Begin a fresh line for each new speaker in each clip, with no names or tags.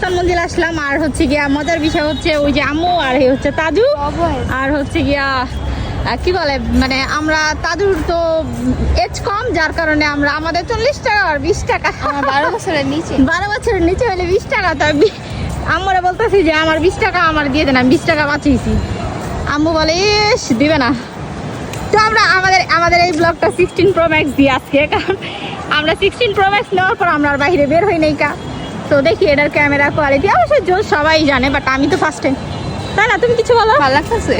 আহসান মঞ্জিল আসলাম আর হচ্ছে গিয়া মজার বিষয় হচ্ছে ওই যে আম্মু আর এই হচ্ছে তাজু আর হচ্ছে গিয়া কি বলে মানে আমরা তাজুর তো এজ কম যার কারণে আমরা আমাদের চল্লিশ টাকা আর বিশ টাকা।
আমার বারো বছরের নিচে।
বারো বছরের নিচে হলে বিশ টাকা তো আমি আম্মুরা বলতেছি যে আমার বিশ টাকা আমার দিয়ে দেন আমি বিশ টাকা বাঁচিয়েছি। আম্মু বলে ইস দিবে না। তো আমরা আমাদের আমাদের এই ব্লগটা সিক্সটিন প্রো ম্যাক্স দিয়ে আজকে কারণ আমরা সিক্সটিন প্রো ম্যাক্স নেওয়ার পর আমরা আর বাইরে বের হই নাই কা। তো দেখি এটার ক্যামেরা কোয়ালিটি অবশ্যই জোর সবাই জানে বাট আমি তো ফার্স্ট টাইম তাই না? তুমি কিছু বলো?
ভালো লাগতেছে।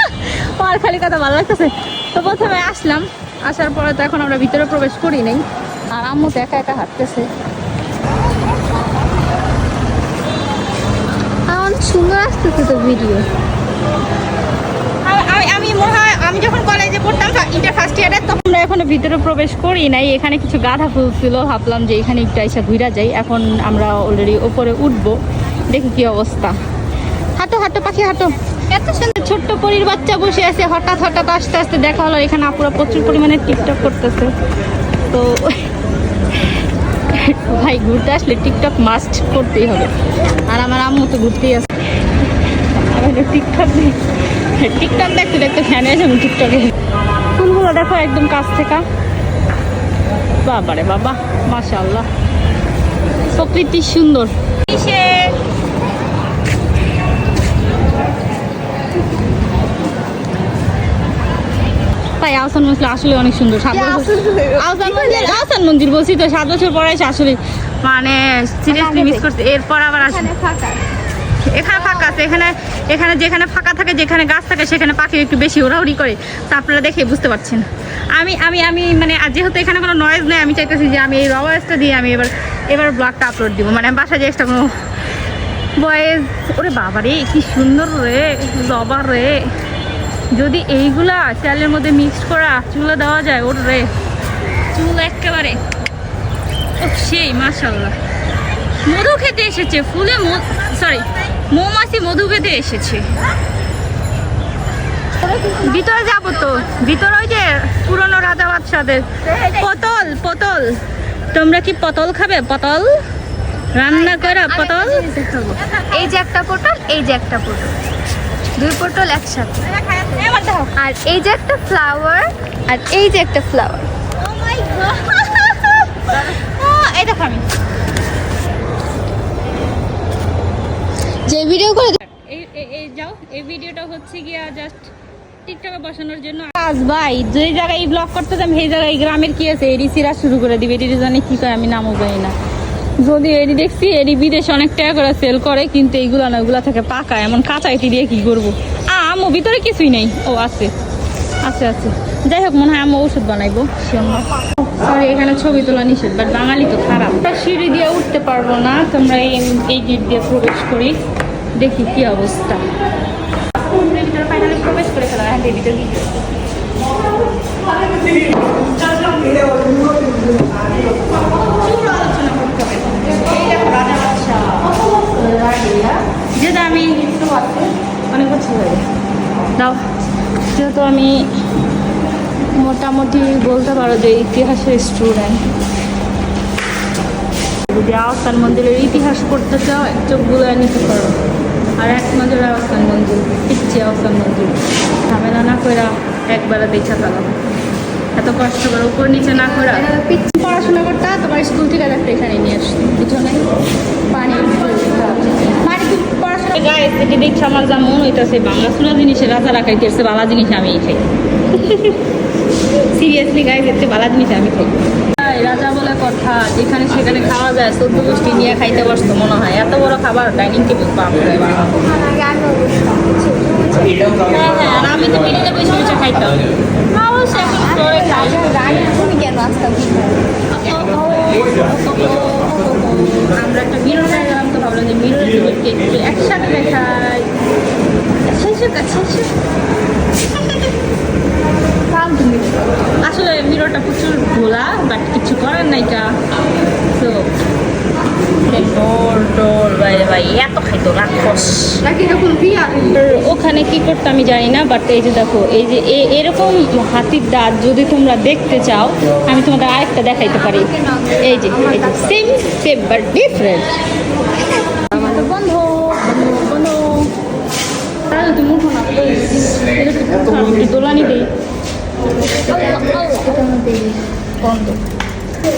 আর খালি কথা ভালো লাগতেছে। তো প্রথমে আসলাম। আসার পরে তো এখন আমরা ভিতরে প্রবেশ করি নাই। আর আম্মু তো একা একা হাঁটতেছে।
আমার সুন্দর আসতেছে তো ভিডিও
মনে হয় আমি যখন কলেজে পড়তাম ইন্টার ফার্স্ট ইয়ারে তখন আমরা এখনও ভিতরে প্রবেশ করি নাই। এখানে কিছু গাধা ফুল ছিল, ভাবলাম যে এখানে একটু এসে ঘুরা যাই। এখন আমরা অলরেডি উপরে উঠবো, দেখি কি অবস্থা। হাঁটো হাঁটো, পাখি, হাঁটো। এত সুন্দর ছোট্ট পরির বাচ্চা বসে আছে, হঠাৎ হঠাৎ আস্তে আস্তে দেখা হলো এখানে আপুরা প্রচুর পরিমাণে টিকটক করতেছে। তো ভাই, ঘুরতে আসলে টিকটক মাস্ট করতেই হবে। আর আমার আম্মু তো ঘুরতেই তো টিকটক নেই টিকটক দেখতে দেখতে ফ্যানে আছে আমি টিকটকে ফুলগুলো দেখো একদম কাছ থেকে। বাবারে বাবা মাশাআল্লাহ। প্রকৃতি সুন্দর। তাই আহসান মন্দির আসলে অনেক সুন্দর সাত বছর আহসান মন্দির আহসান মন্দির বলছি তো সাত বছর পরে আসলে মানে সিরিয়াসলি মিস করছে এরপর আবার আসলে
এখানে ফাঁকা
আছে, এখানে এখানে যেখানে ফাঁকা থাকে, যেখানে গাছ থাকে, সেখানে পাখি একটু বেশি ওড়াউড়ি করে। তা আপনারা দেখে বুঝতে পারছেন। আমি আমি আমি মানে আর যেহেতু এখানে কোনো নয়েজ নেই, আমি চাইতেছি যে আমি এই রয়েসটা দিয়ে আমি এবার এবার ব্লগটা আপলোড দিব। মানে বাসায় যে একটা কোনো ভয়েস ওরে বাবা রে, কি সুন্দর রে জবা রে। যদি এইগুলা চালের মধ্যে মিক্সড করা চুলা দেওয়া যায়, ওর রে। চুল একেবারে ও সেই মাশাল্লাহ মধু খেতে এসেছে, ফুলে সরি মৌমাছি মধু খেতে এসেছে। ভিতরে যাব তো, ভিতরে ওই যে পুরনো রাজা বাদশাদের। পটল পটল। তোমরা কি পটল খাবে? পটল? রান্না করা পটল?
এই যে একটা পটল, এই যে একটা পটল। দুই পটল একসাথে। আর এই যে একটা ফ্লাওয়ার আর এই যে একটা ফ্লাওয়ার
এই দেখো আমি।
যে ভিডিও করে
এই যাও, এই ভিডিওটা হচ্ছে গিয়া জাস্ট টিকটকে বসানোর জন্য। আজ ভাই, যে জায়গায় এই ব্লগ করতে যাম সেই জায়গায় গ্রামের কি আছে? এডি সিরা শুরু করে দিবে, এডি জানি কি করে আমি নামও জানি না। যদি এডি দেখছি, এডি বিদেশে অনেক টাকা করে সেল করে, কিন্তু এইগুলো না ওগুলা থাকে পাকা, এমন কাঁচা এটি দিয়ে কি করব? আমো ভিতরে কিছুই নেই। ও, আছে। আছে আছে। যাই হোক, মনে হয় আমি ওষুধ বানাইবো সরি এখানে ছবি তোলা নিষেধ বাট বাঙালি তো খারাপ। সিঁড়ি দিয়ে উঠতে পারব না, তোমরা এই এই গেট দিয়ে প্রবেশ করি। দেখি কি অবস্থা। প্রবেশ করে হ্যাঁ যেটা আমি অনেক যেহেতু আমি মোটামুটি বলতে পারো যে ইতিহাসের স্টুডেন্ট যদি আহসান মন্দিরের ইতিহাস পড়তে চাও চোখগুলো নিতে পারো। আর এক নজরে আহসান মন্দির ইচ্ছে আহসান মন্দির ঝামেলা না করে একবারে দেখা পেলাম। এত কষ্ট করে উপর নিচে না করে পড়াশোনা করতে তোমার স্কুল থেকে একটা এখানে নিয়ে আসছি। পিছনে পানি কি পড়াশোনা গায়ে থেকে দেখছি আমার যা মন হইতেছে বাংলা জিনিসের রাজা রাখাই তেরছে বালা জিনিস আমি খাই। সিরিয়াসলি গায়ে দেখতে বালা জিনিস আমি খাই। রাজা বলে কথা, যেখানে সেখানে খাওয়া যায় চোদ্দ গোষ্ঠী নিয়ে খাইতে বসতো, মনে হয়। এত বড় খাবার ডাইনিং টেবিল বাপরে বাপ। হ্যাঁ আর আমি তো টেবিলে বসে বসে খাইতাম। আমরা একটা মিরর গেলাম তো ভাবলাম যে মিররের একসাথে দেখাই শেষের কাছে আসলে মিরোটা প্রচুর ভোলা বাট কিছু করার নাই কা তো ওখানে কি করতে আমি জানি না বাট এই যে দেখো এই যে এরকম হাতির দাঁত যদি তোমরা দেখতে চাও আমি তোমাদের আরেকটা দেখাইতে পারি। এই যে সেম সেম বাট ডিফারেন্ট দোলানি দিই।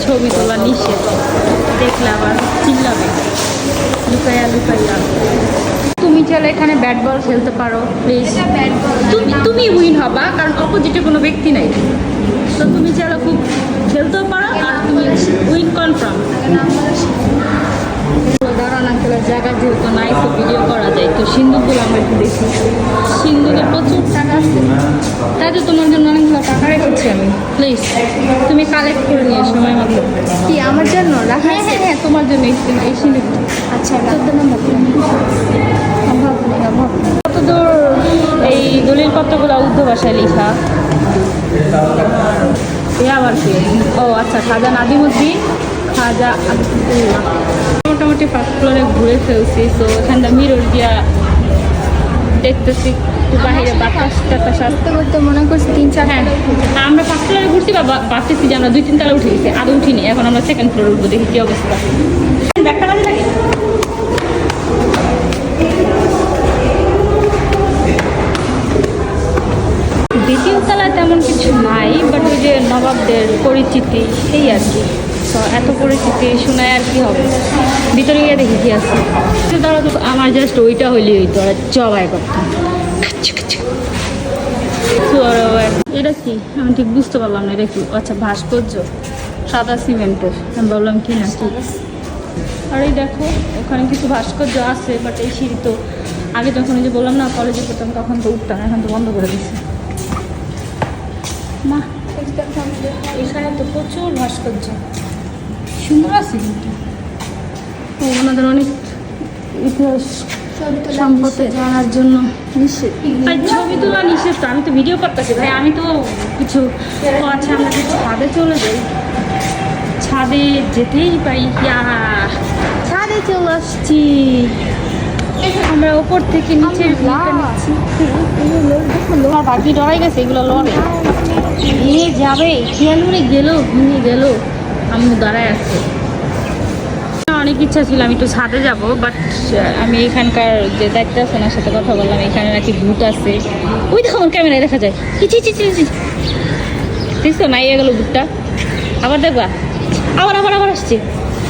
ছবি তোলা নিষেধ। দেখলে আবার চিল্লাবে। লুকাইয়া লুকাইয়া। তুমি চাইলে এখানে ব্যাট বল খেলতে পারো প্লিজ তুমি তুমি উইন হবা, কারণ অপোজিটে কোনো ব্যক্তি নাই। তো তুমি চাইলে খুব খেলতেও পারো আর তুমি উইন কনফার্ম দাঁড়ান আঙ্কেলের জায়গা যেহেতু নাই তো ভিডিও করা যায়। তো সিন্ধুকগুলো আমরা একটু দেখি। সিন্ধুকে প্রচুর টাকা আছে তাই তো তোমার জন্য অনেকগুলো টাকা রেখেছি আমি। প্লিজ তুমি কালেক্ট করে নিয়ে সময় মতো।
কি আমার জন্য? রাখা
হ্যাঁ হ্যাঁ হ্যাঁ তোমার জন্য এই সিন্ধু- এই সিন্ধুকটা।
আচ্ছা চোদ্দ নম্বর
কতদূর এই দলিল পত্রগুলো উর্দু ভাষায় লেখা? এ আবার কি ও আচ্ছা খাজা নাদিমুদ্দিন খাজা মোটামুটি ফার্স্ট ফ্লোরে ঘুরে ফেলছি তো এখানটা মিরর দিয়া দেখতেছি একটু বাইরে বাতাস টাতাস আসছে
করতে মনে করছি তিন চার
হ্যাঁ আমরা ফার্স্ট ফ্লোরে ঘুরছি বা ভাবতেছি যে আমরা দুই তিন তলা উঠে গেছি আর উঠিনি এখন আমরা সেকেন্ড ফ্লোরে উঠবো দেখি কি অবস্থা। ব্যাগটা লাগে তলায় তেমন কিছু নাই বাট ওই যে নবাবদের পরিচিতি, এই আর কি। তো এত পরিচিতি শোনায় আর কি হবে? ভিতরে গিয়ে দেখি কি আছে। তো ধরো তো, আমার জাস্ট ওইটা হইলেই হইতো, আর জবাই করতাম এটা কি? আমি ঠিক বুঝতে পারলাম না, এটা কি? আচ্ছা ভাস্কর্য। সাদা সিমেন্টের। আমি বললাম কি না, কি? আর এই দেখো, ওখানে কিছু ভাস্কর্য আছে বাট এই সিঁড়ি তো আগে যখন যে বললাম না কলেজে পড়তাম, তখন তো উঠতাম, এখন তো বন্ধ করে দিচ্ছে মা এখানে তো প্রচুর ভাস্কর্য। সুন্দর আছে কিন্তু। ওনাদের অনেক ইতিহাস সম্পর্কে জানার জন্য ভাই ছবি তোলা নিষেধ তো আমি তো ভিডিও করতেছি। ভাই আমি তো কিছু ও আচ্ছা আমরা কি ছাদে চলে যাই। ছাদে যেতেই পাই। ইয়া ছাদে চলে আসছি। আমরা ওপর থেকে নিচে ভিউটা তোমার বাকি ডরাই গেছে, এগুলো লড়ে। ভেঙে যাবে খেয়াল করে গেল ভেঙে গেল। আমি দাঁড়ায় আছে। অনেক ইচ্ছা ছিল আমি একটু ছাদে যাব বাট আমি এখানকার যে দায়িত্ব আছে, ওনার সাথে কথা বললাম, এখানে নাকি ভূত আছে। ওই দেখো, আমার ক্যামেরায় দেখা যায়। কি চি চি চি চি দেখছ? নাই গেল ভূতটা। আবার দেখবা। আবার আবার আবার আসছে।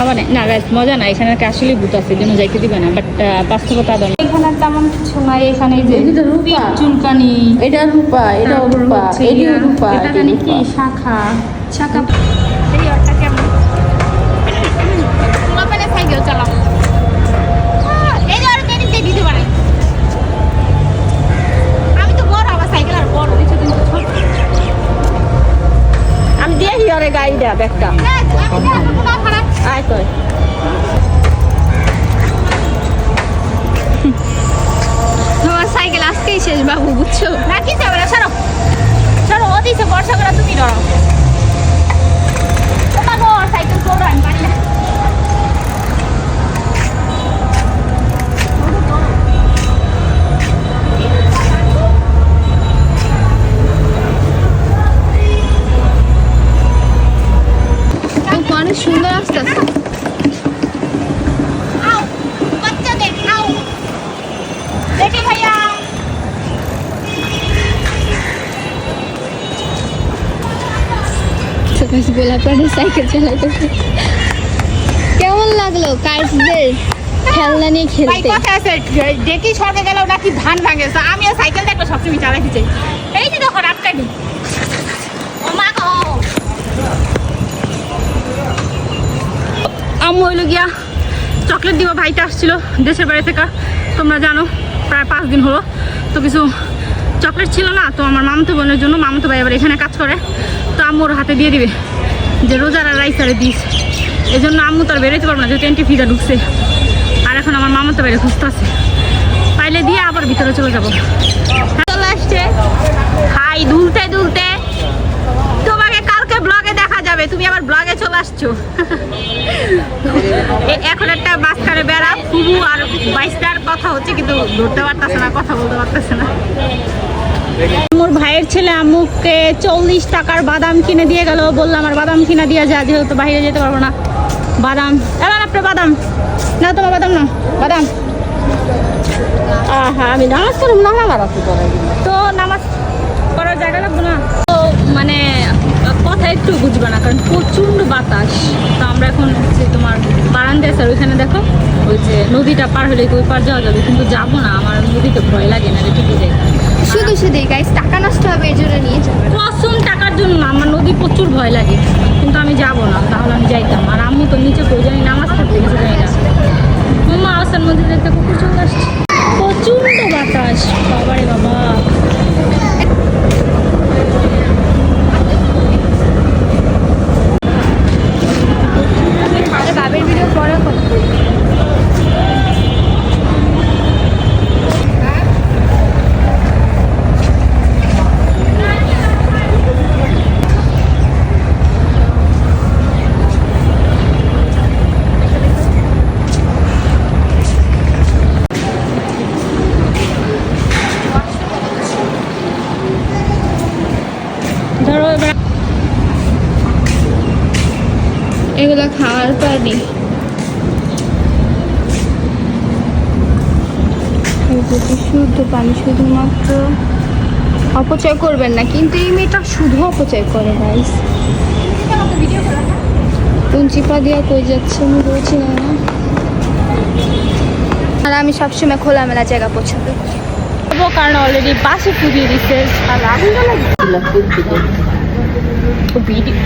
আবার না, না guys, মজা না এখানে আসলে ভূত আছে যেন যাইতে দিবে না বাট বাস্তবতা আদর এখানে তেমন কিছু নাই এখানে যে
এটা রূপা।
চুলকানি
এটা রূপা এটা রূপা এটা রূপা
এটা কি। শাখা
শাখা বাবু বুঝছ?
না কি যাবে না সরো সরো ও দিছে বর্ষা করে তুমি গো সাইকেল চলো পারি না।
সুন্দর আসতে সকাল সাইকেল চালাইতেছে কেমন লাগল খেলনা নিয়ে খেলতে?
কথা আছে ডেকি সরকে গেল নাকি ধান সাইকেল দেখলে সবসময় চালাইতে চাই। এই যে দেখো গো। আম্মু হইল গিয়া চকলেট দিব ভাইটা আসছিল দেশের বাড়ি থেকে তোমরা জানো প্রায় পাঁচ দিন হলো। তো কিছু চকলেট ছিল না তো আমার মামতো বোনের জন্য মামতো ভাই আবার এখানে কাজ করে তো আম্মুর হাতে দিয়ে দিবে। যে রোজারা রাইসারে দিস। এই জন্য আম্মু তো আর বেরোতে পারব না, যেহেতু এন্টি ফিজা ঢুকছে। আর এখন আমার মামাতো বাইরে খুঁজতে আছে পাইলে দিয়ে আবার ভিতরে চলে যাব। চলে আসছে। হাই, দুলতে দুলতে। তোমাকে কালকে ব্লগে দেখা যাবে। তুমি আবার ব্লগে চলে আসছো। এখন একটা মাঝখানে বেড়া, ফুবু আর বাইশটার কথা হচ্ছে, কিন্তু ধরতে পারতেছে না, কথা বলতে পারতেছে না। মোর ভাইয়ের ছেলে আম্মুকে চল্লিশ টাকার বাদাম কিনে দিয়ে গেল। বললাম, আর বাদাম কিনে দিয়ে যা, যেহেতু বাইরে যেতে পারব না। বাদাম। এবার আপনার বাদাম। না তোমার বাদাম না বাদাম।
হ্যাঁ আমি নামাজ পড়ব না, আমার
তো নামাজ করার জায়গা লাগবে না? তো মানে কথা একটু বুঝবে না, কারণ প্রচণ্ড বাতাস। তো আমরা এখন হচ্ছে তোমার বারান্দায় স্যার ওইখানে দেখো, ওই যে নদীটা পার হলে ওই পার যাওয়া যাবে, কিন্তু যাব না, আমার নদীতে ভয় লাগে না ঠিকই যাই
শুধু শুধু গাইস টাকা নষ্ট হবে এই জন্য নিয়ে যাবে।
কসম টাকার জন্য না, আমার নদী প্রচুর ভয় লাগে, কিন্তু আমি যাব না, তাহলে আমি যাইতাম। আর আমি তো নিচে কই জানি নামাজ পড়তে গেছে জানি না। মাম্মা আসার মধ্যে দেখতে কুকুর চলে আসছে প্রচণ্ড বাতাস। বাবারে বাবা
আরে বাবের ভিডিও পরে কথা বলব।
ধরো এবার
এগুলো খাওয়ার পানি। শুদ্ধ পানি শুধুমাত্র অপচয় করবেন না কিন্তু এই মেয়েটা শুধু অপচয় করে গাইস পুঞ্চিপা দিয়া কই যাচ্ছে আমি বলছি না। আর আমি সবসময় খোলামেলা জায়গা পছন্দ করি
কারণ অলরেডি বাসে ফুটিয়ে দিচ্ছে আর আগুন ভিডিও।